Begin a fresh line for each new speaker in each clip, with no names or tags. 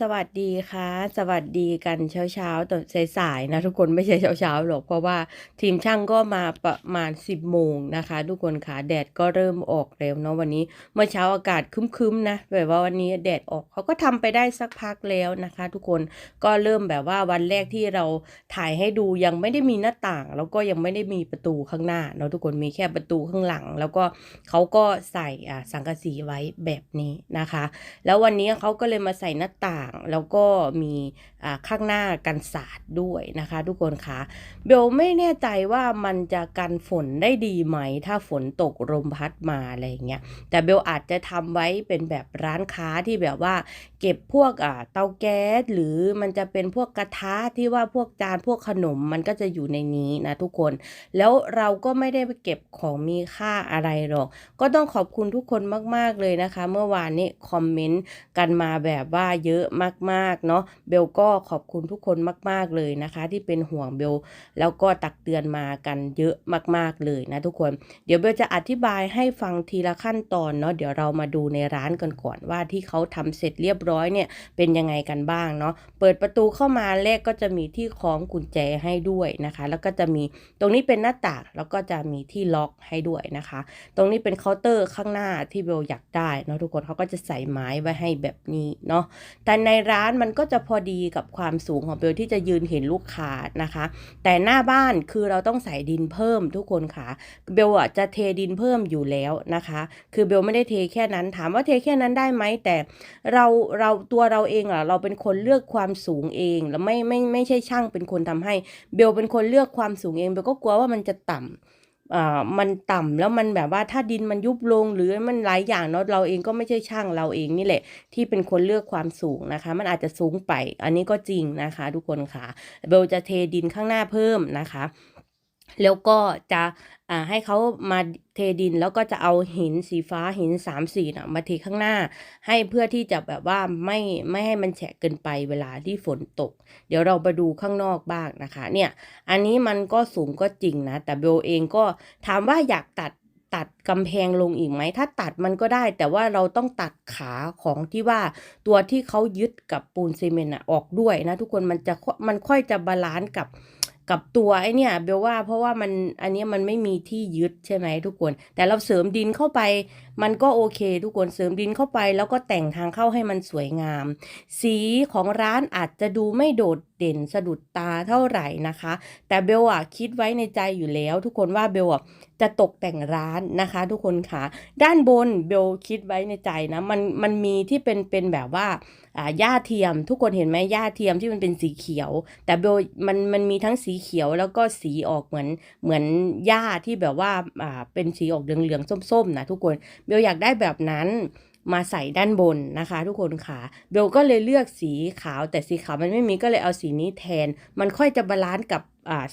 สวัสดีค่ะ สวัสดีกันเช้าเช้าตอนสายๆนะทุกคนไม่ใช่เช้าเช้าๆหรอกเพราะว่าทีมช่างก็มาประมาณ 10โมงนะคะ ทุกคนค่ะแดดก็เริ่มออกแล้วเนาะวันนี้เมื่อเช้าอากาศคึ้มๆนะแบบว่าวันนี้แดดออกเขาก็ทำไปได้สักพักแล้วนะคะ ทุกคนก็เริ่มแบบว่าวันแรกที่เราถ่ายให้ดูยังไม่ได้มีหน้าต่าง แล้วก็ยังไม่ได้มีประตูข้างหน้าเนาะทุกคนมีแค่ประตูข้างหลัง แล้วก็เขาก็ใส่สังกะสีไว้แบบนี้นะคะ แล้ววันนี้เขาก็เลยมาใส่หน้าต่างแล้วก็มีอ่าข้างหน้ากันสาดด้วยนะคะ ทุกคนคะเบลไม่แน่ใจว่ามันจะกันฝนได้ดีไหม ถ้าฝนตกลมพัดมาอะไรอย่างเงี้ยแต่เบลอาจจะทำไว้เป็นแบบร้านค้าที่แบบว่า เก็บพวกอ่าเตาแก๊สหรือมันจะเป็นพวกกระทะที่ว่าพวกจานพวกขนมมันก็จะอยู่ในนี้นะทุกคน แล้วเราก็ไม่ได้ไปเก็บของมีค่าอะไรหรอก ก็ต้องขอบคุณทุกคนมาก ๆ เลยนะคะ เมื่อวานนี้คอมเมนต์กันมาแบบว่าเยอะมากๆเนาะเบลก็ขอบคุณทุกคนมาก ๆเลยนะคะ ที่เป็นห่วงเบลแล้วก็ตักเตือนมากันเยอะมาก ๆเลยนะทุกคน เดี๋ยวเบลจะอธิบายให้ฟังทีละขั้นตอนเนาะเดี๋ยวเรามาดูในร้านกันก่อนว่าที่เขาทำเสร็จเรียบร้อยเนี่ยเป็นยังไงกันบ้างเนาะเปิดประตูเข้ามาแรกก็จะมีที่คล้องกุญแจให้ด้วยนะคะ แล้วก็จะมีตรงนี้เป็นหน้าต่างแล้วก็จะมีที่ล็อกให้ด้วยนะคะ ตรงนี้เป็นเคาน์เตอร์ข้างหน้าที่เบลอยากได้เนาะทุกคนเขาก็จะใส่ไม้ไว้ให้แบบนี้เนาะแต่ในร้านมันก็จะพอดีกับความสูงของเบลที่จะยืนเห็นลูกค้านะคะ แต่หน้าบ้านคือเราต้องใส่ดินเพิ่มทุกคนค่ะ เบลอะจะเทดินเพิ่มอยู่แล้วนะคะ คือเบลไม่ได้เทแค่นั้นถามว่าเทแค่นั้นได้ไหมแต่เราเราตัวเราเองอะเราเป็นคนเลือกความสูงเองแล้วไม่ไม่ไม่ใช่ช่างเป็นคนทำให้ เบลเป็นคนเลือกความสูงเองเบลก็กลัวว่ามันจะต่ำอ่า มันต่ำแล้วมันแบบว่าถ้าดินมันยุบลงหรือมันหลายอย่างเนาะเราเองก็ไม่ใช่ช่างเราเองนี่แหละ ที่เป็นคนเลือกความสูงนะคะ มันอาจจะสูงไป อันนี้ก็จริงนะคะ ทุกคนค่ะเบลจะเทดินข้างหน้าเพิ่มนะคะ แล้วก็จะให้เขามาเทดินแล้วก็จะเอาหินสีฟ้าหินสามสีน่ะมาเทข้างหน้า ให้เพื่อที่จะแบบว่าไม่ไม่ให้มันแฉะเกินไปเวลาที่ฝนตก เดี๋ยวเราไปดูข้างนอกบ้างนะคะ เนี่ยอันนี้มันก็สูงก็จริงนะ แต่เบลเองก็ถามว่าอยากตัดตัดกำแพงลงอีกไหม ถ้าตัดมันก็ได้ แต่ว่าเราต้องตัดขาของที่ว่าตัวที่เขายึดกับปูนซีเมนต์อะออกด้วยนะทุกคนมันจะมันค่อยจะบาลานซ์กับ กับตัวไอเนี่ยเบลว่าเพราะว่ามันอันนี้มันไม่มีที่ยึดใช่ไหมทุกคน แต่เราเสริมดินเข้าไป มันก็โอเค ทุกคนเสริมดินเข้าไป แล้วก็แต่งทางเข้าให้มันสวยงาม สีของร้านอาจจะดูไม่โดดเด่นสะดุดตาเท่าไหร่นะคะ แต่เบลอะคิดไว้ในใจอยู่แล้ว ทุกคนว่าเบลอะจะตกแต่งร้านนะคะ ทุกคนค่ะ ด้านบนเบลคิดไว้ในใจนะมันมันมีที่เป็นเป็นแบบว่าอ่าหญ้าเทียม ทุกคนเห็นไหมหญ้าเทียมที่มันเป็นสีเขียว แต่เบลมันมันมีทั้งสีเขียวแล้วก็สีออกเหมือนเหมือนหญ้าที่แบบว่าอ่าเป็นสีออกเหลืองๆส้มๆนะทุกคนเบลอยากได้แบบนั้น มาใส่ด้านบนนะคะ ทุกคนค่ะเบลก็เลยเลือกสีขาว แต่สีขาวมันไม่มีก็เลยเอาสีนี้แทน มันค่อยจะบาลานซ์กับ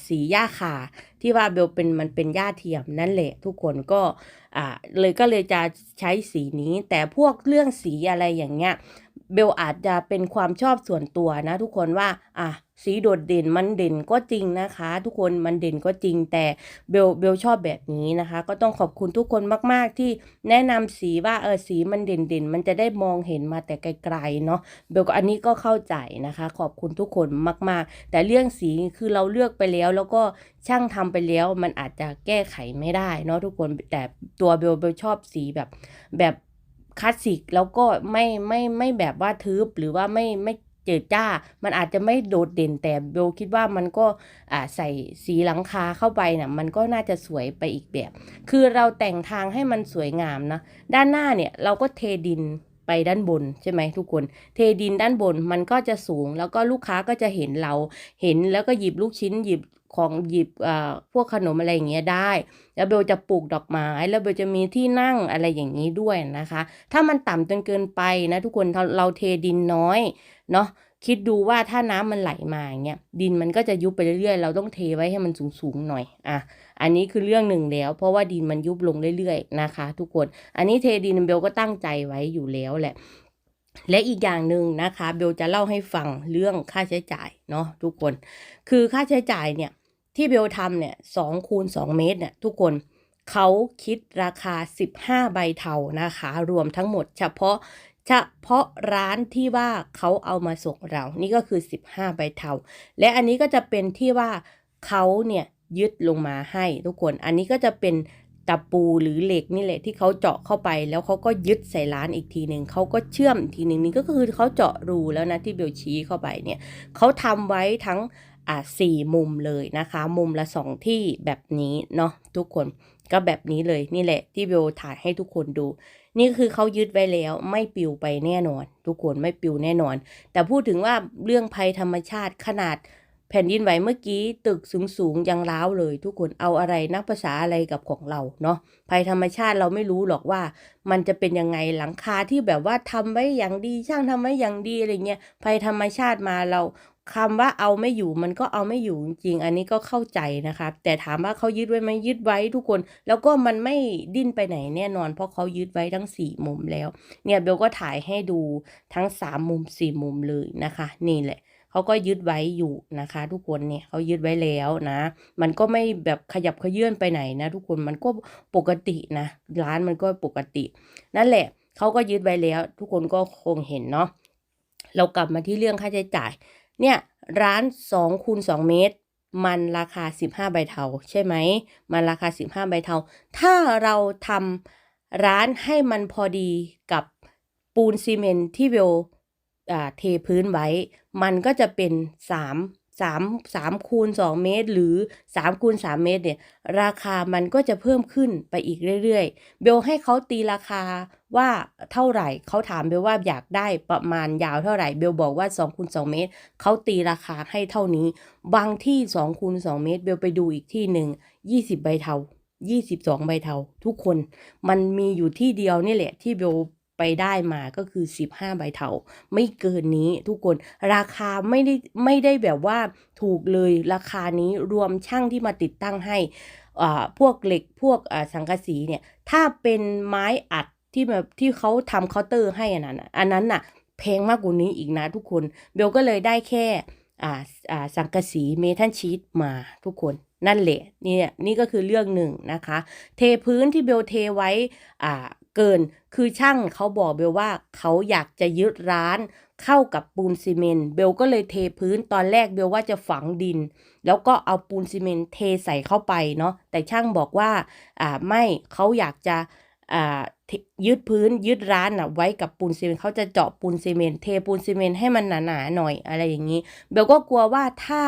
สีหญ้าคาที่ว่าเบลเป็นมันเป็นหญ้าเทียมนั่นแหละทุกคนก็เลยก็เลยจะใช้สีนี้ แต่พวกเรื่องสีอะไรอย่างเงี้ยเบลอาจจะเป็นความชอบส่วนตัวนะทุกคนว่าอะ สีโดดเด่นมันเด่นก็จริงนะคะ ทุกคนมันเด่นก็จริงแต่เบลเบลชอบแบบนี้นะคะ ก็ต้องขอบคุณทุกคนมาก ๆ ที่แนะนำสีว่าเออสีมันเด่นเด่นมันจะได้มองเห็นมาแต่ไกลๆเนาะเบลก็อันนี้ก็เข้าใจนะคะ ขอบคุณทุกคนมาก ๆ แต่เรื่องสีคือเราเลือกไปแล้ว แล้วก็ช่างทำไปแล้วมันอาจจะแก้ไขไม่ได้เนาะทุกคนแต่ตัวเบลเบลชอบสีแบบแบบคลาสสิกแล้วก็ไม่ไม่ไม่แบบว่าทึบหรือว่าไม่ไม่ จืดจ้า มันอาจจะไม่โดดเด่นแต่เบลคิดว่ามันก็ใส่สีหลังคาเข้าไปน่ะมันก็น่าจะสวยไปอีกแบบ คือเราแต่งทางให้มันสวยงามนะ ด้านหน้าเนี่ยเราก็เทดินไปด้านบนใช่ไหมทุกคน เทดินด้านบนมันก็จะสูง แล้วก็ลูกค้าก็จะเห็นเราเห็นแล้วก็หยิบลูกชิ้นหยิบ ของหยิบพวกขนมอะไรอย่างเงี้ยได้ แล้วเบลจะปลูกดอกไม้ แล้วเบลจะมีที่นั่งอะไรอย่างนี้ด้วยนะคะ ถ้ามันต่ำจนเกินไปนะทุกคนเราเราเทดินน้อยเนาะคิดดูว่าถ้าน้ำมันไหลมาอย่างเงี้ยดินมันก็จะยุบไปเรื่อยๆ เราต้องเทไว้ให้มันสูงๆหน่อยอะอันนี้คือเรื่องหนึ่งแล้ว เพราะว่าดินมันยุบลงเรื่อยๆนะคะ ทุกคนอันนี้เทดินเบลก็ตั้งใจไว้อยู่แล้วแหละ และอีกอย่างหนึ่งนะคะ เบลจะเล่าให้ฟังเรื่องค่าใช้จ่ายเนาะทุกคน คือค่าใช้จ่ายเนี่ย ที่เบลทำเนี่ยสองคูณสองเมตรเนี่ยทุกคนเขาคิดราคา 15 ใบเทานะคะ รวมทั้งหมดเฉพาะเฉพาะร้านที่ว่าเขาเอามาส่งเรา นี่ก็คือ 15 ใบเทา และอันนี้ก็จะเป็นที่ว่าเขาเนี่ยยึดลงมาให้ทุกคน อันนี้ก็จะเป็นตะปูหรือเหล็กนี่แหละที่เขาเจาะเข้าไป แล้วเขาก็ยึดใส่ร้านอีกทีหนึ่งเขาก็เชื่อมทีหนึ่งนี่ก็คือเขาเจาะรูแล้วนะที่เบลชี้เข้าไปเนี่ยเขาทำไว้ทั้ง อ่าสี่มุมเลยนะคะ มุมละสองที่แบบนี้เนาะทุกคนก็แบบนี้เลยนี่แหละที่เบลถ่ายให้ทุกคนดู นี่คือเขายึดไว้แล้วไม่ปิวไปแน่นอน ทุกคนไม่ปิวแน่นอน แต่พูดถึงว่าเรื่องภัยธรรมชาติขนาดแผ่นดินไหวเมื่อกี้ตึกสูงๆยังร้าวเลย ทุกคนเอาอะไรนักภาษาอะไรกับของเราเนาะภัยธรรมชาติเราไม่รู้หรอกว่า มันจะเป็นยังไงหลังคาที่แบบว่าทำไว้อย่างดีช่างทำไว้อย่างดีอะไรเงี้ยภัยธรรมชาติมาเรา คำว่าเอาไม่อยู่มันก็เอาไม่อยู่จริงอันนี้ก็เข้าใจนะคะแต่ถามว่าเขายึดไว้ไหมยึดไว้ทุกคน แล้วก็มันไม่ดิ้นไปไหนแน่นอน เพราะเขายึดไว้ทั้งสี่มุมแล้ว เนี่ยเบลก็ถ่ายให้ดูทั้งสามมุมสี่มุมเลยนะคะ นี่แหละเขาก็ยึดไว้อยู่นะคะ ทุกคนเนี่ยเขายึดไว้แล้วนะ มันก็ไม่แบบขยับขยื่นไปไหนนะ ทุกคนมันก็ปกตินะร้านมันก็ปกติ นั่นแหละเขาก็ยึดไว้แล้ว ทุกคนก็คงเห็นเนาะเรากลับมาที่เรื่องค่าใช้จ่าย เนี่ยร้าน2คูณ2เมตร มันราคา 15 ใบเทาใช่ไหม มันราคา 15 ใบเทา ถ้าเราทำร้านให้มันพอดีกับปูนซีเมนที่เวลอ่าเทพื้นไว้ มันก็จะเป็น 3 3 3คูณ2เมตร หรือ 3คูณ3เมตรเนี่ยราคามันก็จะเพิ่มขึ้นไปอีกเรื่อยๆ เบลให้เขาตีราคาว่าเท่าไหร่เขาถามเบลว่าอยากได้ประมาณยาวเท่าไหร่เบลบอกว่า2คูณ2เมตรเขาตีราคาให้เท่านี้ บางที่2คูณ2เมตร เบลไปดูอีกที่หนึ่ง20 ใบเทา22 ใบเทาทุกคน มันมีอยู่ที่เดียวนี่แหละที่เบล ไปได้มาก็คือ 15 ใบเทาไม่เกินนี้ทุกคนราคาไม่ได้ไม่ได้แบบว่าถูกเลยราคานี้รวมช่างที่มาติดตั้งให้อ่าพวกเหล็กพวกอ่าสังกะสีเนี่ยถ้าเป็นไม้อัดที่แบบที่เขาทำเคาน์เตอร์ให้อันนั้นอันนั้นน่ะแพงมากกว่านี้อีกนะทุกคนเบลก็เลยได้แค่อ่าอ่าสังกะสีเมทัลชีตมาทุกคนนั่นแหละนี่นี่ก็คือเรื่องหนึ่งนะคะ เทพื้นที่เบลเทไว้อ่า เกิน คือช่างเขาบอกเบลว่าเขาอยากจะยึดร้านเข้ากับปูนซีเมนต์เบลก็เลยเทพื้นตอนแรกเบลว่าจะฝังดิน แล้วก็เอาปูนซีเมนต์เทใส่เข้าไปเนาะแต่ช่างบอกว่าอ่าไม่เขาอยากจะอ่ายึดพื้นยึดร้านน่ะไว้กับปูนซีเมนต์เขาจะเจาะปูนซีเมนต์เทปูนซีเมนต์ให้มันหนาๆหน่อยอะไรอย่างนี้เบลก็กลัวว่าถ้า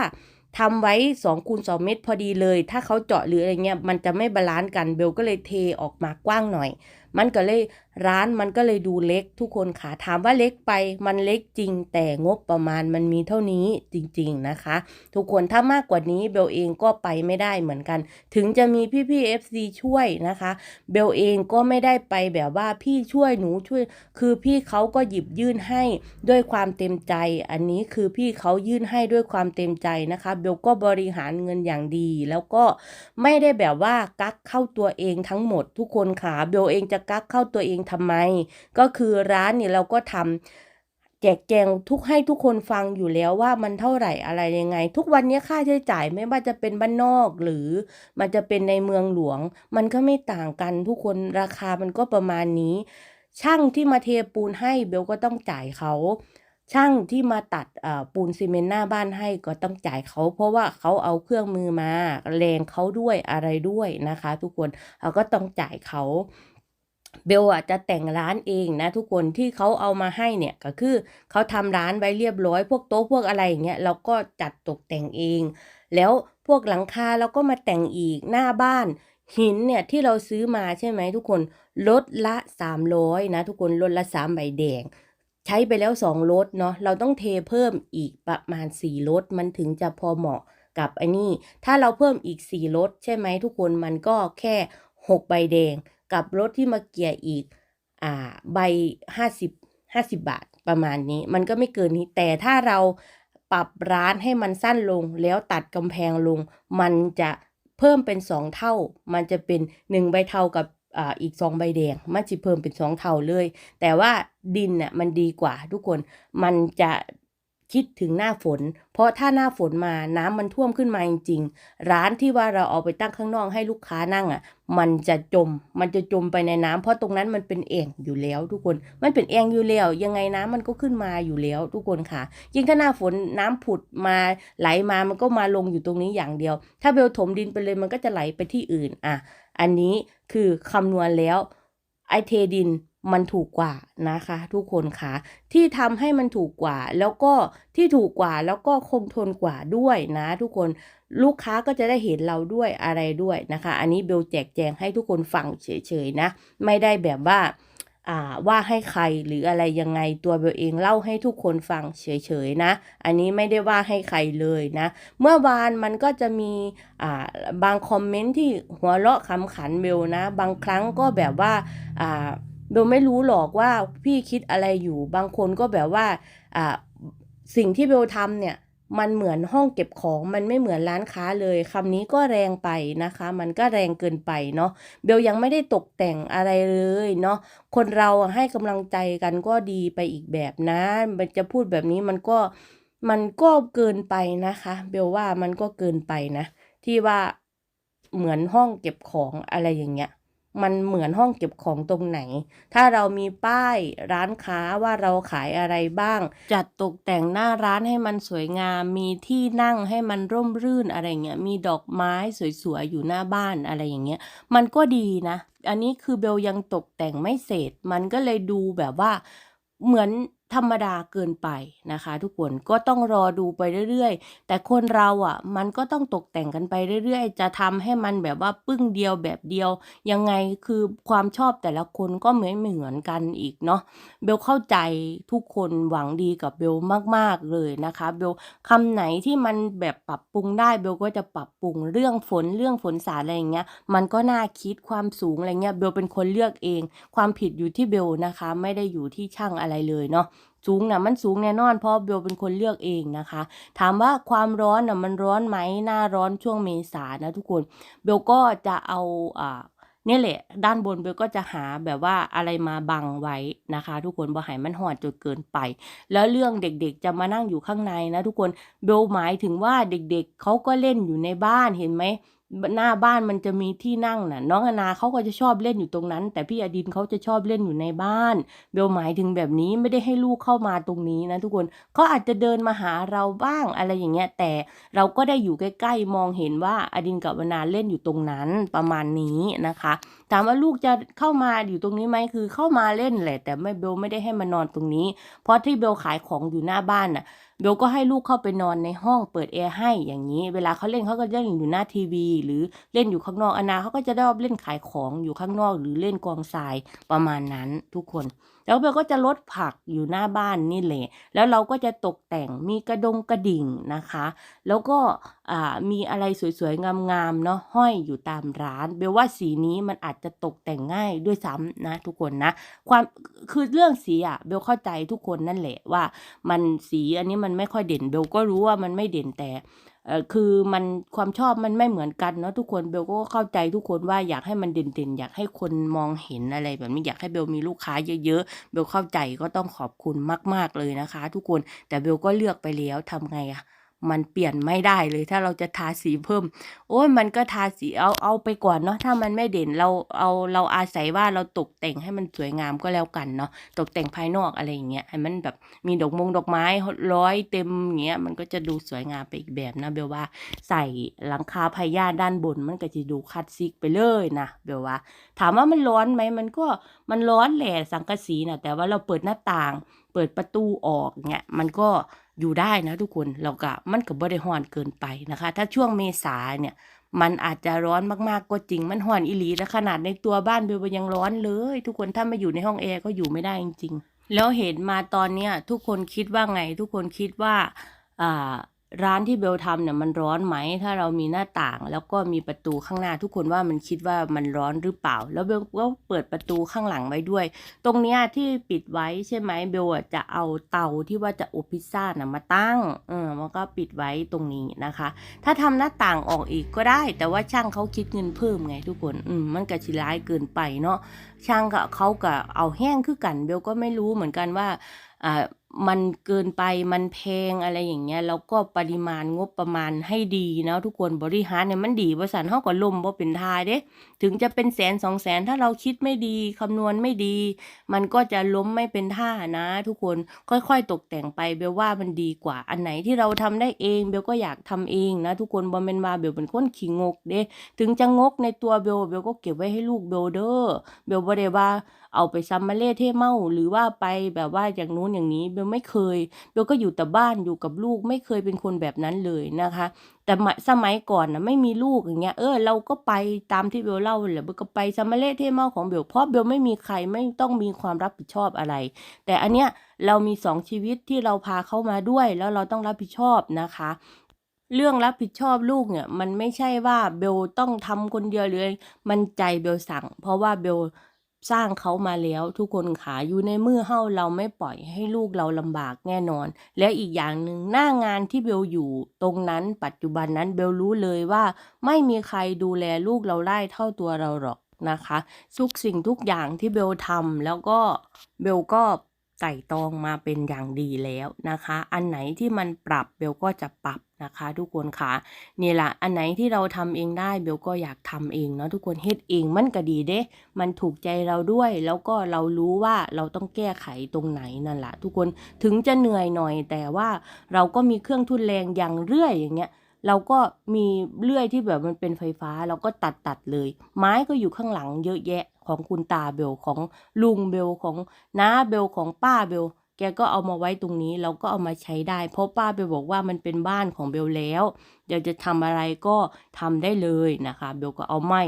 ทำไว้2คูณ2เมตรพอดีเลย ถ้าเขาเจาะหรืออะไรเงี้ยมันจะไม่บาลานซ์กันเบลก็เลยเทออกมากว้างหน่อย มันก็เลย ร้านมันก็เลยดูเล็กทุกคนค่ะถามว่าเล็กไปมันเล็กจริง แต่งบประมาณมันมีเท่านี้จริง ๆนะคะ ทุกคนถ้ามากกว่านี้เบลเองก็ไปไม่ได้เหมือนกัน ถึงจะมีพี่ๆ FC ช่วยนะคะ เบลเองก็ไม่ได้ไปแบบว่าพี่ช่วยหนูช่วย คือพี่เขาก็หยิบยื่นให้ด้วยความเต็มใจ อันนี้คือพี่เขายื่นให้ด้วยความเต็มใจนะคะ เบลก็บริหารเงินอย่างดี แล้วก็ไม่ได้แบบว่ากักเข้าตัวเองทั้งหมดทุกคนค่ะเบลเองจะกักเข้าตัวเองทำไม ก็คือร้านเนี่ยเราก็ทำแจกแจงทุกให้ทุกคนฟังอยู่แล้วว่ามันเท่าไหร่อะไรยังไง ทุกวันนี้ค่าใช้จ่ายไม่ว่าจะเป็นบ้านนอกหรือมันจะเป็นในเมืองหลวง มันก็ไม่ต่างกันทุกคนราคามันก็ประมาณนี้ ช่างที่มาเทปูนให้เบลก็ต้องจ่ายเขาช่างที่มาตัดปูนซีเมนต์หน้าบ้านให้ก็ต้องจ่ายเขา เพราะว่าเขาเอาเครื่องมือมาแรงเขาด้วยอะไรด้วยนะคะ ทุกคนเราก็ต้องจ่ายเขา เบลอะจะแต่งร้านเองนะทุกคนที่เขาเอามาให้เนี่ยก็คือเขาทำร้านไว้เรียบร้อย พวกโต๊ะพวกอะไรอย่างเงี้ยเราก็จัดตกแต่งเอง แล้วพวกหลังคาเราก็มาแต่งอีกหน้าบ้านหินเนี่ยที่เราซื้อมาใช่ไหมทุกคนลดละ 300นะทุกคนลดละ3ใบแดง ใช้ไปแล้ว2รถเนาะเราต้องเทเพิ่มอีกประมาณ4รถมันถึงจะพอเหมาะกับไอ้นี่ ถ้าเราเพิ่มอีก4รถใช่ไหมทุกคนมันก็แค่ 6 ใบแดง กับรถที่มาเกียร์อีกอ่าใบห้าสิบห้าสิบบาทประมาณนี้ มันก็ไม่เกินนี้แต่ถ้าเราปรับร้านให้มันสั้นลง แล้วตัดกำแพงลง มันจะเพิ่มเป็นสองเท่า มันจะเป็นหนึ่งใบเท่ากับอ่าอีกสองใบแดง มันจะเพิ่มเป็นสองเท่าเลย แต่ว่าดินน่ะมันดีกว่าทุกคนมันจะ คิดถึงหน้าฝน เพราะถ้าหน้าฝนมาน้ำมันท่วมขึ้นมาจริงๆ ร้านที่ว่าเราเอาไปตั้งข้างนอกให้ลูกค้านั่งอะ มันจะจม มันจะจมไปในน้ำเพราะตรงนั้นมันเป็นเอ่งอยู่แล้วทุกคน มันเป็นเอ่งอยู่แล้ว ยังไงน้ำมันก็ขึ้นมาอยู่แล้วทุกคนค่ะ ยิ่งถ้าหน้าฝนน้ำผุดมาไหลมา มันก็มาลงอยู่ตรงนี้อย่างเดียว ถ้าเบลถมดินไปเลยมันก็จะไหลไปที่อื่นอะ อันนี้คือคำนวณแล้วไอเทดิน มันถูกกว่านะคะ ทุกคนค่ะที่ทำให้มันถูกกว่า แล้วก็ที่ถูกกว่าแล้วก็คงทนกว่าด้วยนะ ทุกคนลูกค้าก็จะได้เห็นเราด้วยอะไรด้วยนะคะ อันนี้เบลแจกแจงให้ทุกคนฟังเฉยๆนะ ไม่ได้แบบว่าอ่าว่าให้ใครหรืออะไรยังไงตัวเบลเองเล่าให้ทุกคนฟังเฉยๆนะ อันนี้ไม่ได้ว่าให้ใครเลยนะ เมื่อวานมันก็จะมีอ่าบางคอมเมนต์ที่หัวเราะขำขันเบลนะ บางครั้งก็แบบว่าอ่า เบลไม่รู้หรอกว่าพี่คิดอะไรอยู่ บางคนก็แบบว่าอ่าสิ่งที่เบลทำเนี่ยมันเหมือนห้องเก็บของมันไม่เหมือนร้านค้าเลยคำนี้ก็แรงไปนะคะ มันก็แรงเกินไปเนาะเบลยังไม่ได้ตกแต่งอะไรเลยเนาะคนเราให้กำลังใจกันก็ดีไปอีกแบบนะมันจะพูดแบบนี้มันก็มันก็เกินไปนะคะ เบลว่ามันก็เกินไปนะ ที่ว่าเหมือนห้องเก็บของอะไรอย่างเงี้ย มันเหมือนห้องเก็บของตรงไหน ถ้าเรามีป้ายร้านค้าว่าเราขายอะไรบ้าง จัดตกแต่งหน้าร้านให้มันสวยงาม มีที่นั่งให้มันร่มรื่นอะไรเงี้ย มีดอกไม้สวยๆอยู่หน้าบ้านอะไรอย่างเงี้ย มันก็ดีนะ อันนี้คือเบลยังตกแต่งไม่เสร็จ มันก็เลยดูแบบว่าเหมือน ธรรมดาเกินไปนะคะ ทุกคนก็ต้องรอดูไปเรื่อยๆ แต่คนเราอะ มันก็ต้องตกแต่งกันไปเรื่อยๆ จะทำให้มันแบบว่าปึ้งเดียวแบบเดียว ยังไงคือความชอบแต่ละคนก็ไม่เหมือนกันอีกเนาะเบลเข้าใจทุกคนหวังดีกับเบลมากๆเลยนะคะเบลคำไหนที่มันแบบปรับปรุงได้เบลก็จะปรับปรุงเรื่องฝนเรื่องฝนสาอะไรอย่างเงี้ย มันก็น่าคิดความสูงอะไรเงี้ยเบลเป็นคนเลือกเอง ความผิดอยู่ที่เบลนะคะ ไม่ได้อยู่ที่ช่างอะไรเลยเนาะ สูงนะมันสูงแน่นอนเพราะเบลเป็นคนเลือกเองนะคะ ถามว่าความร้อนนะมันร้อนไหมหน้าร้อนช่วงเมษานะทุกคนเบลก็จะเอาอ่าเนี่ยแหละ ด้านบนเบลก็จะหาแบบว่าอะไรมาบังไว้นะคะ ทุกคนบ่ให้มันหอดจนเกินไป แล้วเรื่องเด็กๆจะมานั่งอยู่ข้างในนะทุกคนเบลหมายถึงว่าเด็กๆเขาก็เล่นอยู่ในบ้านเห็นไหม หน้าบ้านมันจะมีที่นั่งน่ะ น้องอนาเขาก็จะชอบเล่นอยู่ตรงนั้น แต่พี่อดินเขาจะชอบเล่นอยู่ในบ้าน เบลหมายถึงแบบนี้ไม่ได้ให้ลูกเข้ามาตรงนี้นะทุกคนเขาอาจจะเดินมาหาเราบ้างอะไรอย่างเงี้ย แต่เราก็ได้อยู่ใกล้ๆมองเห็นว่าอดินกับวนาเล่นอยู่ตรงนั้นประมาณนี้นะคะถามว่าลูกจะเข้ามาอยู่ตรงนี้ไหมคือเข้ามาเล่นแหละ แต่ไม่เบลไม่ได้ให้มานอนตรงนี้ เพราะที่เบลขายของอยู่หน้าบ้านน่ะ เบลก็ให้ลูกเข้าไปนอนในห้องเปิดแอร์ให้อย่างนี้ เวลาเขาเล่นเขาก็จะเล่นอยู่หน้าทีวี หรือเล่นอยู่ข้างนอกอนาเขาก็จะได้เล่นขายของอยู่ข้างนอก หรือเล่นกองทรายประมาณนั้นทุกคน แล้วเบลก็จะลดผักอยู่หน้าบ้านนี่แหละ แล้วเราก็จะตกแต่งมีกระดงกระดิ่งนะคะ แล้วก็มีอะไรสวยๆงามๆเนาะห้อยอยู่ตามร้าน เบลว่าสีนี้มันอาจจะตกแต่งง่ายด้วยซ้ำนะทุกคนนะ ความคือเรื่องสีอะเบลเข้าใจทุกคนนั่นแหละว่า มันสีอันนี้มันไม่ค่อยเด่นเบลก็รู้ว่ามันไม่เด่นแต่ คือมันความชอบมันไม่เหมือนกันเนาะทุกคนเบลก็เข้าใจทุกคนว่าอยากให้มันเด่นๆ อยากให้คนมองเห็นอะไรแบบนี้อยากให้เบลมีลูกค้าเยอะๆเบลเข้าใจก็ต้องขอบคุณมาก ๆเลยนะคะ ทุกคนแต่เบลก็เลือกไปแล้วทำไงอะ มันเปลี่ยนไม่ได้เลยถ้าเราจะทาสีเพิ่ม โอ้ยมันก็ทาสีเอาเอาไปก่อนเนาะถ้ามันไม่เด่นเราเอาเราอาศัยว่าเราตกแต่งให้มันสวยงามก็แล้วกันเนาะตกแต่งภายนอกอะไรอย่างเงี้ยให้มันแบบมีดอกมงดอกไม้ร้อยเต็มอย่างเงี้ยมันก็จะดูสวยงามไปอีกแบบนะเบลว่าใส่หลังคาพยาด้านบนมันก็จะดูคลาสสิกไปเลยนะเบลว่า ถามว่ามันร้อนไหมมันก็มันร้อนแหละสังกะสีนะแต่ว่าเราเปิดหน้าต่าง เปิดประตูออกเงี้ยมันก็อยู่ได้นะทุกคนเราก็มันก็บ่ได้ห้อนเกินไปนะคะ ถ้าช่วงเมษาเนี่ยมันอาจจะร้อนมากๆก็จริง มันห้อนอีหลีและขนาดในตัวบ้านเบลยังร้อนเลย ทุกคนถ้ามาอยู่ในห้องแอร์ก็อยู่ไม่ได้จริง ๆ แล้วเห็นมาตอนเนี้ยทุกคนคิดว่าไง ทุกคนคิดว่าอ่า ร้านที่เบลทำเนี่ยมันร้อนไหม ถ้าเรามีหน้าต่าง แล้วก็มีประตูข้างหน้าทุกคนว่ามันคิดว่ามันร้อนหรือเปล่า แล้วเบลก็เปิดประตูข้างหลังไว้ด้วย ตรงเนี้ยที่ปิดไว้ใช่ไหมเบลจะเอาเตาที่ว่าจะอบพิซซ่านะมาตั้งเออมันก็ปิดไว้ตรงนี้นะคะ ถ้าทำหน้าต่างออกอีกก็ได้ แต่ว่าช่างเขาคิดเงินเพิ่มไงทุกคนอืมมันก็ชิร้ายเกินไปเนาะช่างก็เขาก็เอาแห้งคือกัน เบลก็ไม่รู้เหมือนกันว่าอ่า มันเกินไปมันแพงอะไรอย่างเงี้ยแล้วก็ปริมาณงบประมาณให้ดีเนาะทุกคนบริหารเนี่ยมันดีบ่ซั้นเฮาก็ล่มบ่เป็นท่าเด้ถึงจะเป็นแสนสองแสนถ้าเราคิดไม่ดีคำนวณไม่ดี มันก็จะล้มไม่เป็นท่านะ ทุกคนค่อยๆตกแต่งไปเบลว่ามันดีกว่าอันไหนที่เราทำได้เองเบลก็อยากทำเองนะทุกคนบ่แม่นว่าเบลเป็นคนขี้งกเด้ถึงจะงกในตัวเบลเบลก็เก็บไว้ให้ลูกเบลเด้อเบลบ่ได้ว่า เอาไปซัมมาเล่เท่เมาหรือว่าไปแบบว่าอย่างนู้นอย่างนี้เบลไม่เคยเบลก็อยู่แต่บ้านอยู่กับลูกไม่เคยเป็นคนแบบนั้นเลยนะคะ แต่สมัยก่อนนะไม่มีลูกอย่างเงี้ยเออเราก็ไปตามที่เบลเล่าแหละเบลก็ไปซัมมาเล่เท่เมาของเบลเพราะเบลไม่มีใครไม่ต้องมีความรับผิดชอบอะไร แต่อันเนี้ยเรามีสองชีวิตที่เราพาเข้ามาด้วย แล้วเราต้องรับผิดชอบนะคะเรื่องรับผิดชอบลูกเนี่ยมันไม่ใช่ว่าเบลต้องทำคนเดียวเลยมันใจเบลสั่ง เพราะว่าเบล สร้างเขามาแล้วทุกคนขาอยู่ในมือเฮาเราไม่ปล่อยให้ลูกเราลำบากแน่นอน และอีกอย่างหนึ่งหน้างานที่เบลอยู่ ตรงนั้นปัจจุบันนั้นเบลรู้เลยว่า ไม่มีใครดูแลลูกเราได้เท่าตัวเราหรอกนะคะทุกสิ่งทุกอย่างที่เบลทำแล้วก็เบลก็ไต่ตรองมาเป็นอย่างดีแล้วนะคะ อันไหนที่มันปรับเบลก็จะปรับ นะคะทุกคนค่ะนี่แหละอันไหนที่เราทำเองได้เบลก็อยากทำเองเนาะทุกคนเฮ็ดเองมันก็ดีเด้มันถูกใจเราด้วย แล้วก็เรารู้ว่าเราต้องแก้ไขตรงไหนนั่นแหละทุกคนถึงจะเหนื่อยหน่อย แต่ว่าเราก็มีเครื่องทุนแรงอย่างเรื่อยอย่างเงี้ยเราก็มีเลื่อยที่แบบมันเป็นไฟฟ้าเราก็ตัดตัดเลย ไม้ก็อยู่ข้างหลังเยอะแยะของคุณตาเบลของลุงเบลของน้าเบลของป้าเบล แกก็เอามาไว้ตรงนี้เราก็เอามาใช้ได้ เพราะป้าเบลบอกว่ามันเป็นบ้านของเบลแล้วเดี๋ยวจะทำอะไรก็ทำได้เลยนะคะเบลก็เอาไม้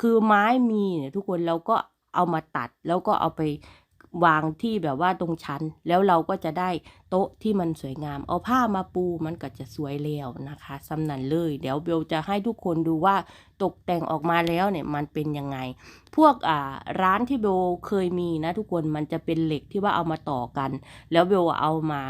คือไม้มีเนี่ยทุกคนเราก็เอามาตัดแล้วก็เอาไป วางที่แบบว่าตรงชั้น แล้วเราก็จะได้โต๊ะที่มันสวยงาม เอาผ้ามาปูมันก็จะสวยแล้วนะคะสำนันเลย เดี๋ยวเบลจะให้ทุกคนดูว่าตกแต่งออกมาแล้วเนี่ยมันเป็นยังไง พวกอ่าร้านที่เบลเคยมีนะทุกคนมันจะเป็นเหล็กที่ว่าเอามาต่อกัน แล้วเบลเอามา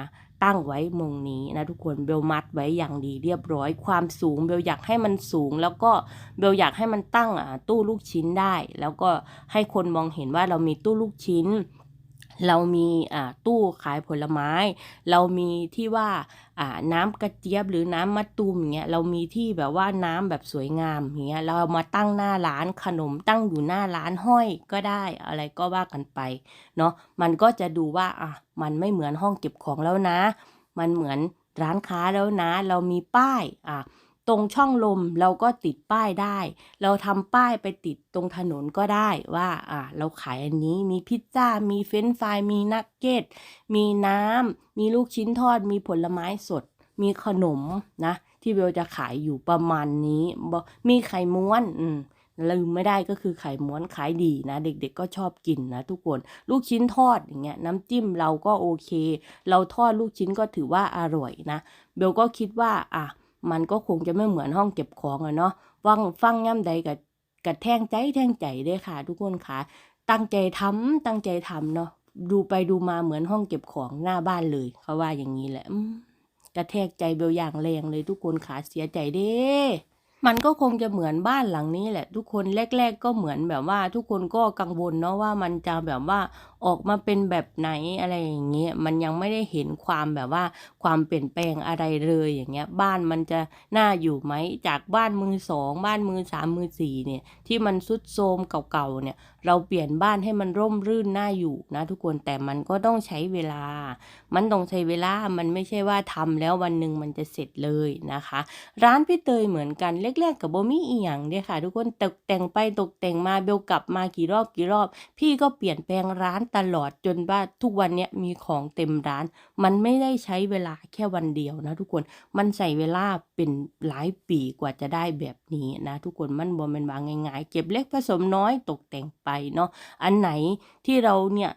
ตั้งไว้มุงนี้นะทุกคนเบลมัดไว้อย่างดีเรียบร้อย ความสูงเบลอยากให้มันสูง แล้วก็เบลอยากให้มันตั้งอ่าตู้ลูกชิ้นได้ แล้วก็ให้คนมองเห็นว่าเรามีตู้ลูกชิ้น เรามีตู้ขายผลไม้ เรามีที่ว่าน้ำกระเจี๊ยบหรือน้ำมะตูมอย่างเงี้ยเรามีที่แบบว่าน้ำแบบสวยงามอย่างเงี้ยเราเอามาตั้งหน้าร้านขนมตั้งอยู่หน้าร้านห้อยก็ได้อะไรก็ว่ากันไปเนาะมันก็จะดูว่าอะมันไม่เหมือนห้องเก็บของแล้วนะ มันเหมือนร้านค้าแล้วนะ เรามีป้ายอะ ตรงช่องลมเราก็ติดป้ายได้ เราทำป้ายไปติดตรงถนนก็ได้ว่าอะเราขายอันนี้มีพิซซ่า มีเฟรนฟราย มีนักเก็ต มีน้ำ มีลูกชิ้นทอด มีผลไม้สด มีขนมนะ ที่เบลจะขายอยู่ประมาณนี้มีไข่ม้วนอืมลืมไม่ได้ก็คือไข่ม้วนขายดีนะ เด็กๆก็ชอบกินนะทุกคนลูกชิ้นทอดอย่างเงี้ยน้ำจิ้มเราก็โอเค เราทอดลูกชิ้นก็ถือว่าอร่อยนะเบลก็คิดว่าอะ มันก็คงจะไม่เหมือนห้องเก็บของอะเนาะฟังฟังย่ำใดกับกับแท่งใจแท่งใจเด้ค่ะ ทุกคนค่ะ ตั้งใจทำตั้งใจทำเนาะดูไปดูมาเหมือนห้องเก็บของหน้าบ้านเลยเขาว่าอย่างนี้แหละกระแทกใจเบลอย่างแรงเลยทุกคนขาเสียใจเด้มันก็คงจะเหมือนบ้านหลังนี้แหละ ทุกคนแรก ๆ ก็เหมือนแบบว่า ทุกคนก็กังวลเนาะว่ามันจะแบบว่า ออกมาเป็นแบบไหนอะไรอย่างเงี้ยมันยังไม่ได้เห็นความแบบว่าความเปลี่ยนแปลงอะไรเลยอย่างเงี้ยบ้านมันจะน่าอยู่ไหมจากบ้านมือสองบ้านมือสามมือสี่เนี่ยที่มันสุดโทมเก่าๆเนี่ยเราเปลี่ยนบ้านให้มันร่มรื่นน่าอยู่นะทุกคนแต่มันก็ต้องใช้เวลา มันต้องใช้เวลามันไม่ใช่ว่าทำแล้ววันหนึ่งมันจะเสร็จเลยนะคะ ร้านพี่เตยเหมือนกันแรกๆกับโบมี่อีหยังเด้อค่ะ ทุกคนตกแต่งไปตกแต่งมาเบลกลับมากี่รอบกี่รอบ พี่ก็เปลี่ยนแปลงร้านตลอดจนว่าทุกวันเนี้ยมีของเต็มร้าน มันไม่ได้ใช้เวลาแค่วันเดียวนะทุกคนมันใส่เวลาเป็นหลายปีกว่าจะได้แบบนี้นะทุกคนมันบ่แม่นวางง่ายๆ เก็บเล็กผสมน้อยตกแต่งไปเนาะอันไหนที่เราเนี่ย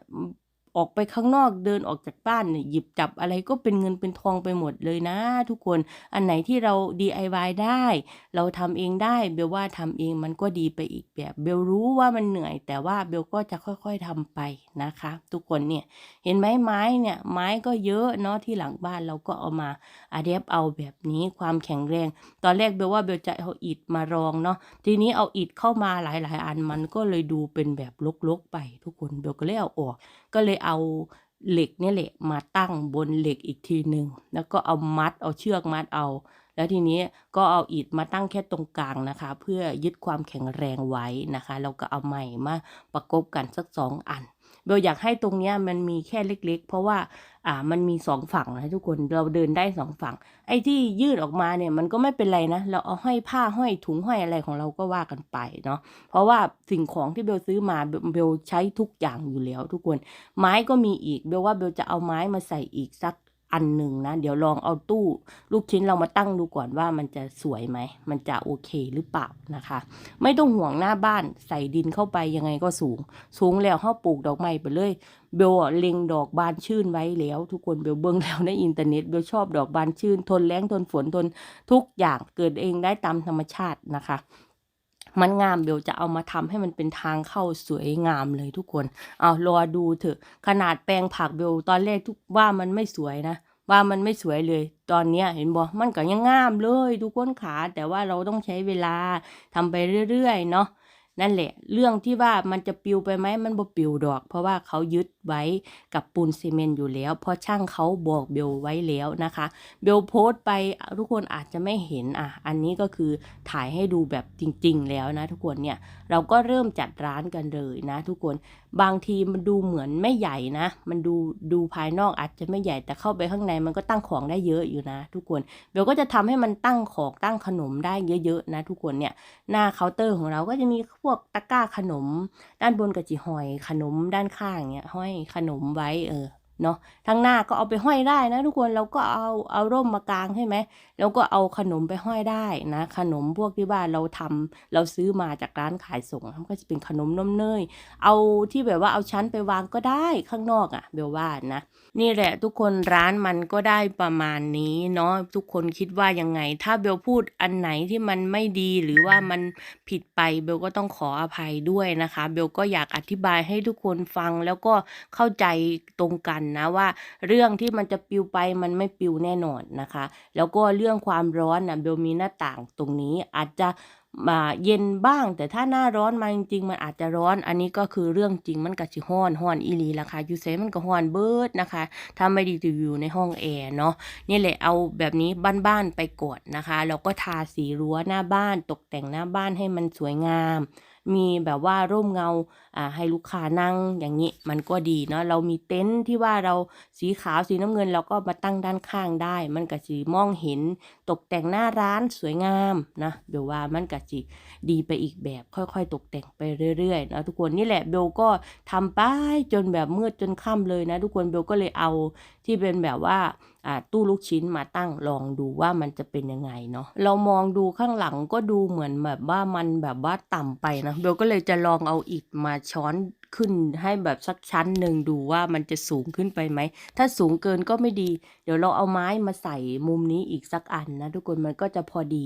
ออกไปข้างนอกเดินออกจากบ้านเนี่ยหยิบจับอะไรก็เป็นเงินเป็นทองไปหมดเลยนะ ทุกคนอันไหนที่เรา DIY ได้ เราทำเองได้เบลว่าทำเองมันก็ดีไปอีกแบบเบลรู้ว่ามันเหนื่อย แต่ว่าเบลก็จะค่อยๆทำไปนะคะ ทุกคนเนี่ยเห็นไหมไม้เนี่ยไม้ก็เยอะเนาะที่หลังบ้านเราก็เอามาอาเดบเอาแบบนี้ความแข็งแรง ตอนแรกเบลว่าเบลจะเอาอิฐมารองเนาะทีนี้เอาอิฐเข้ามาหลายๆ อันมันก็เลยดูเป็นแบบลกๆไปทุกคนเบลก็เลยเอาออก ก็เลยเอาเหล็กนี่แหละมาตั้งบนเหล็กอีกทีหนึ่งแล้วก็เอามัดเอาเชือกมัดเอา แล้วทีนี้ก็เอาอิฐมาตั้งแค่ตรงกลางนะคะ เพื่อยึดความแข็งแรงไว้นะคะแล้วก็เอาใหม่มาประกบกันสักสองอัน เบลอยากให้ตรงเนี้ยมันมีแค่เล็ก ๆ เพราะว่าอ่ามันมีสองฝั่งนะทุกคนเราเดินได้สองฝั่ง ไอ้ที่ยืดออกมาเนี่ยมันก็ไม่เป็นไรนะ เราเอาห้อยผ้าห้อยถุงห้อยอะไรของเราก็ว่ากันไปเนาะเพราะว่าสิ่งของที่เบลซื้อมาเบลเบลใช้ทุกอย่างอยู่แล้ว ทุกคนไม้ก็มีอีกเบลว่าเบลจะเอาไม้มาใส่อีกสัก อันหนึ่งนะ เดี๋ยวลองเอาตู้ลูกชิ้นเรามาตั้งดูก่อนว่ามันจะสวยไหม มันจะโอเคหรือเปล่านะคะ ไม่ต้องห่วงหน้าบ้านใส่ดินเข้าไปยังไงก็สูง สูงแล้วเขาปลูกดอกไม้ไปเลยเบลเล็งดอกบานชื่นไว้แล้ว ทุกคนเบลเบิ้งแล้วในอินเทอร์เน็ตเบลชอบดอกบานชื่น ทนแรงทนฝนทนทุกอย่างเกิดเองได้ตามธรรมชาตินะคะ มันงามเบลจะเอามาทำให้มันเป็นทางเข้าสวยงามเลยทุกคน เอารอดูเถอะขนาดแปลงผักเบลตอนแรกทุกว่ามันไม่สวยนะว่ามันไม่สวยเลย ตอนเนี้ยเห็นบ่มันก็ยังงามเลยทุกคนขาแต่ว่าเราต้องใช้เวลาทำไปเรื่อยๆเนาะ นั่นแหละ เรื่องที่ว่ามันจะปิวไปไหมมันบ่ปิวดอก เพราะว่าเขายึดไว้กับปูนซีเมนต์อยู่แล้ว เพราะช่างเขาบอกเบลไว้แล้วนะคะ เบลโพสต์ไปทุกคนอาจจะไม่เห็นอะ อันนี้ก็คือถ่ายให้ดูแบบจริง ๆ แล้วนะทุกคนเนี่ยเราก็เริ่มจัดร้านกันเลยนะ ทุกคนบางทีมันดูเหมือนไม่ใหญ่นะ มันดูดูภายนอกอาจจะไม่ใหญ่แต่เข้าไปข้างในมันก็ตั้งของได้เยอะอยู่นะ ทุกคนเบลก็จะทำให้มันตั้งของตั้งขนมได้เยอะๆนะ ทุกคนเนี่ยหน้าเคาน์เตอร์ของเราก็จะมีวกตะกร้าขนม ด้านบนก็จิหอยขนมด้านข้างเนี่ยห้อยขนมไว้เออเนาะทางหน้าก็เอาไปห้อยได้นะทุกคนเราก็เอาเอาร่มมากางใช่ไหมแล้วก็เอาขนมไปห้อยได้นะ ขนมพวกที่บ้านเราทำเราซื้อมาจากร้านขายส่งมันก็จะเป็นขนมนมเนย เอาที่แบบว่าเอาชั้นไปวางก็ได้ข้างนอกอะ่ะเบลว่านะ นี่แหละทุกคนร้านมันก็ได้ประมาณนี้เนาะทุกคนคิดว่ายังไง ถ้าเบลพูดอันไหนที่มันไม่ดีหรือว่ามันผิดไปเบลก็ต้องขออภัยด้วยนะคะ เบลก็อยากอธิบายให้ทุกคนฟังแล้วก็เข้าใจตรงกันนะว่า เรื่องที่มันจะปิวไปมันไม่ปิวแน่นอนนะคะ แล้วก็เรื่องความร้อนนะเบลมีหน้าต่างตรงนี้อาจจะ เย็นบ้าง แต่ถ้าหน้าร้อนมาจริงๆมันอาจจะร้อน อันนี้ก็คือเรื่องจริงมันก็สิฮ้อนฮ้อนอีหลีราคายูเซมันก็ฮ้อนเบิดนะคะถ้าไม่ดีจะอยู่ในห้องแอร์เนาะนี่แหละเอาแบบนี้บ้านๆไปกดนะคะแล้วก็ทาสีรั้วหน้าบ้านตกแต่งหน้าบ้านให้มันสวยงาม มีแบบว่าร่มเงา ให้ลูกค้านั่งอย่างนี้มันก็ดีเนาะเรามีเต็นท์ที่ว่าเราสีขาวสีน้ำเงินเราก็มาตั้งด้านข้างได้ มันก็สีมองเห็นตกแต่งหน้าร้านสวยงามนะเบลว่ามันก็สิดีไปอีกแบบค่อยๆ ตกแต่งไปเรื่อยๆนะทุกคนนี่แหละเบลก็ทำไปจนแบบมืดจนค่ำเลยนะทุกคนเบลก็เลยเอาที่เป็นแบบว่าอ่าตู้ลูกชิ้นมาตั้งลองดูว่ามันจะเป็นยังไงเนาะเรามองดูข้างหลังก็ดูเหมือนแบบว่ามันแบบว่าต่ำไปนะเบลก็เลยจะลองเอาอิฐมาช้อนขึ้นให้แบบสักชั้นหนึ่งดูว่ามันจะสูงขึ้นไปไหม ถ้าสูงเกินก็ไม่ดี เดี๋ยวเราเอาไม้มาใส่มุมนี้อีกสักอันนะทุกคนมันก็จะพอดี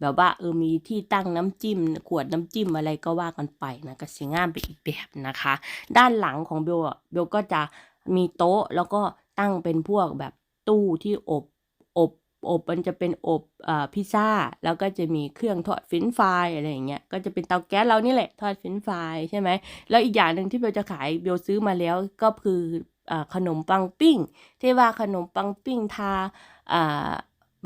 แบบว่าเออมีที่ตั้งน้ำจิ้ม ขวดน้ำจิ้มอะไรก็ว่ากันไปนะก็สวยงามไปอีกแบบนะคะ ด้านหลังของเบลเบลก็จะมีโต๊ะแล้วก็ตั้งเป็นพวกแบบตู้ที่อบอบ อบมันจะเป็นอบอพิซซ่า แล้วก็จะมีเครื่องทอดเฟรนฟรายอะไรอย่างเงี้ย ก็จะเป็นเตาแก๊สเรานี่แหละทอดเฟรนฟรายใช่ไหม แล้วอีกอย่างหนึ่งที่เบลจะขายเบลซื้อมาแล้วก็คืออขนมปังปิ้ง ที่ว่าขนมปังปิ้งทา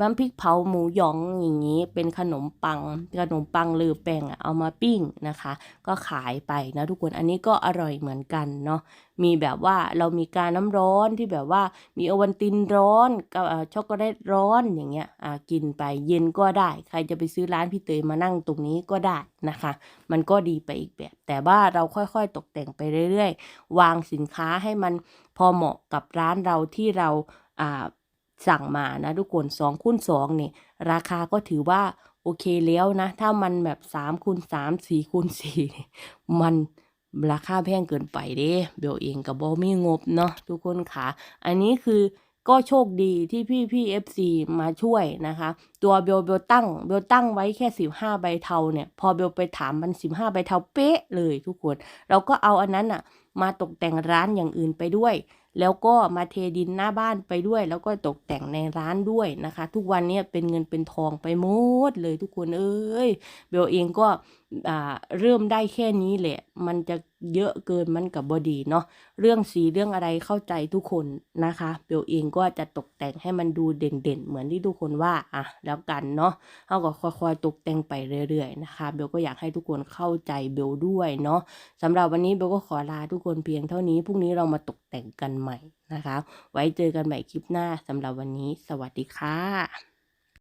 น้ำพริกเผาหมูหยองอย่างนี้ เป็นขนมปัง ขนมปังหรือแป้งเอามาปิ้งนะคะ ก็ขายไปนะทุกคนอันนี้ก็อร่อยเหมือนกันเนาะมีแบบว่าเรามีการน้ำร้อนที่แบบว่ามีโอวัลตินร้อนกับช็อกโกแลตร้อนอย่างเงี้ยกินไปเย็นก็ได้ ใครจะไปซื้อร้านพี่เตยมานั่งตรงนี้ก็ได้นะคะ มันก็ดีไปอีกแบบ แต่ว่าเราค่อยๆตกแต่งไปเรื่อยๆ วางสินค้าให้มันพอเหมาะกับร้านเราที่เราอ่า สั่งมานะทุกคนสองคูณสองนี่ราคาก็ถือว่าโอเคแล้วนะ ถ้ามันแบบสามคูณสามสี่คูณสี่นี่มันราคาแพงเกินไปเด้เบลเองกับบ่มีงบเนาะทุกคนค่ะอันนี้คือก็โชคดีที่พี่พี่เอฟซีมาช่วยนะคะ ตัวเบลเบลตั้งเบลตั้งไว้แค่สิบห้าใบเทาเนี่ย พอเบลไปถามมันสิบห้าใบเทาเป๊ะเลยทุกคน เราก็เอาอันนั้นอะมาตกแต่งร้านอย่างอื่นไปด้วย แล้วก็มาเทดินหน้าบ้านไปด้วย แล้วก็ตกแต่งในร้านด้วยนะคะ ทุกวันนี้เป็นเงินเป็นทองไปหมดเลยทุกคนเอ้ยเบลเองก็เริ่มได้แค่นี้แหละ มันจะเยอะเกินมันกับบอดีเนาะ เรื่องสีเรื่องอะไรเข้าใจทุกคนนะคะเบลเองก็จะตกแต่งให้มันดูเด่นๆ เหมือนที่ทุกคนว่าอะแล้วกันเนาะเอาก็ค่อยๆตกแต่งไปเรื่อยๆนะคะ เบลก็อยากให้ทุกคนเข้าใจเบลด้วยเนาะสำหรับวันนี้เบลก็ขอลาทุกคนเพียงเท่านี้ พรุ่งนี้เรามาตกแต่งกันใหม่นะคะ ไว้เจอกันใหม่คลิปหน้าสำหรับวันนี้ สวัสดีค่ะ